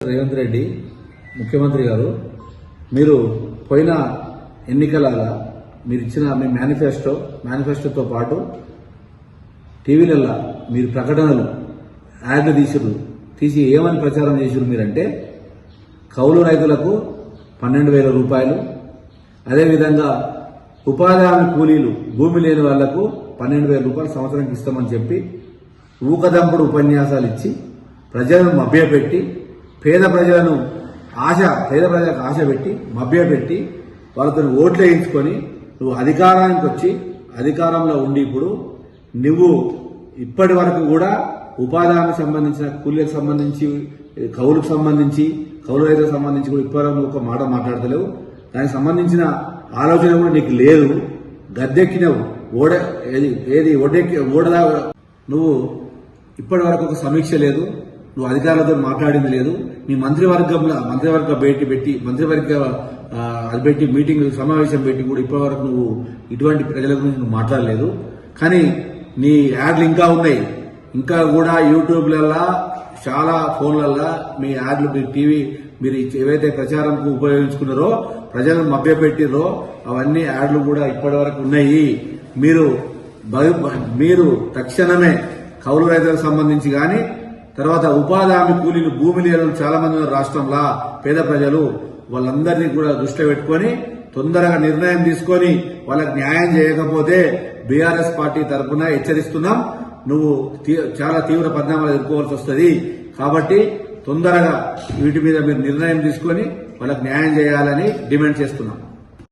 రేవంత్ రెడ్డి ముఖ్యమంత్రి గారు మీరు పోయిన ఎన్నికల మీరు ఇచ్చిన మీ మేనిఫెస్టో మేనిఫెస్టోతో పాటు టీవీలలో మీరు ప్రకటనలు యాడ్లు తీసిరు తీసి ఏమని ప్రచారం చేసిరు మీరంటే కౌలు రైతులకు పన్నెండు వేల రూపాయలు అదేవిధంగా ఉపాధి హామీ కూలీలు భూమి లేని వాళ్ళకు పన్నెండు వేల రూపాయలు సంవత్సరానికి ఇస్తామని చెప్పి ఊకదంపుడు ఉపన్యాసాలు ఇచ్చి ప్రజలను మభ్యపెట్టి పేద ప్రజలను ఆశ పేద ప్రజలకు ఆశ పెట్టి మభ్యపెట్టి వాళ్ళతో ఓట్లు వేయించుకొని నువ్వు అధికారానికి వచ్చి అధికారంలో ఉండి ఇప్పుడు నువ్వు ఇప్పటి వరకు కూడా ఉపాధానికి సంబంధించిన కూలీలకు సంబంధించి కౌలుకు సంబంధించి కౌలు రైతులకు సంబంధించి కూడా ఇప్పటివరకు ఒక మాట మాట్లాడతలేవు. దానికి సంబంధించిన ఆలోచన కూడా నీకు లేదు. గద్దెక్కినవు. ఓడ ఏది ఏది ఓడెక్కి ఓడదా నువ్వు ఇప్పటి వరకు ఒక సమీక్ష లేదు. నువ్వు అధికారులతో మాట్లాడింది లేదు. నీ మంత్రివర్గంలో మంత్రివర్గ భేటీ పెట్టి మంత్రివర్గ అది పెట్టి మీటింగ్ సమావేశం పెట్టి కూడా ఇప్పటివరకు నువ్వు ఇటువంటి ప్రజల గురించి నువ్వు మాట్లాడలేదు. కానీ నీ యాడ్లు ఇంకా ఉన్నాయి. ఇంకా కూడా యూట్యూబ్లల్లా చాలా ఫోన్లల్లా మీ యాడ్లు మీ టీవీ మీరు ఏవైతే ప్రచారంకు ఉపయోగించుకున్నారో ప్రజలను మభ్యపెట్టిరో అవన్నీ యాడ్లు కూడా ఇప్పటివరకు ఉన్నాయి. మీరు మీరు తక్షణమే కౌలు రైతులకు సంబంధించి కానీ తర్వాత ఉపాధి హామీ కూలీలు భూమి లేని చాలా మంది రాష్ట్రంలో. పేద ప్రజలు వాళ్ళందరినీ కూడా దృష్టిలో పెట్టుకొని తొందరగా నిర్ణయం తీసుకొని వాళ్ళకి న్యాయం చేయకపోతే బీఆర్ఎస్ పార్టీ తరఫున హెచ్చరిస్తున్నాం. నువ్వు తీ- చాలా తీవ్ర పరిణామాలు ఎదుర్కోవాల్సి వస్తుంది. కాబట్టి తొందరగా వీటి మీద మీరు నిర్ణయం తీసుకొని వాళ్ళకి న్యాయం చేయాలని డిమాండ్ చేస్తున్నాం.